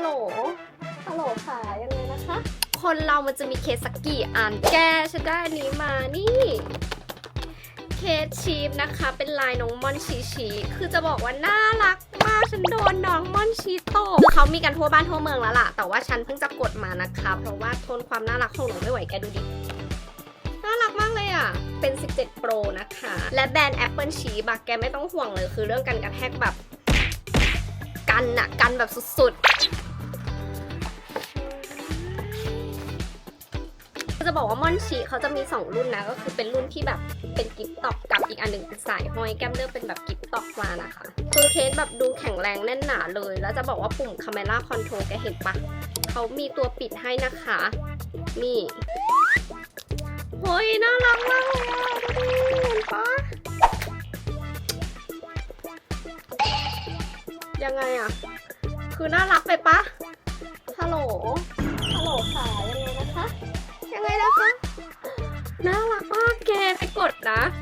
ฮัลโหล ฮัลโหลค่ะยังไงนะคะ คนเรามันจะมีเคสสักกี่อันแกฉันได้อันนี้มานี่เคสชีฟนะคะ เป็นลายน้องม่อนชีชี คือจะบอกว่าน่ารักมากฉันโดนน้องม่อนชีโตกคือเขามีกันทั่วบ้านทั่วเมืองแล้วล่ะ แต่ว่าฉันเพิ่งจะกดมานะคะ เพราะว่าทนความน่ารักของหนูไม่ไหวแกดูดิ น่ารักมากเลยอะ เป็น 17 Pro นะคะ และแบรนด์ Apple ชีบะแกไม่ต้องห่วงเลย คือเรื่องการกระแทกแบบ กันอะกันแบบสุดๆ จะบอกว่าม่อนชีเขาจะมี 2 รุ่นนะ ก็คือเป็นรุ่นที่แบบเป็นกิฟต์ตอกกับอีกอันหนึ่งเป็นสายห้อยแก้มเลือกเป็นแบบกิฟต์ตอกมานะคะคือเคสแบบดูแข็งแรงแน่นหนาเลย แล้วจะบอกว่าปุ่ม Camera Control แกเห็นปะเขามีตัวปิดให้นะคะ นี่เฮ้ยน่ารักมากเลยอะดูดิเห็นปะยังไงอะคือน่ารักไปปะ está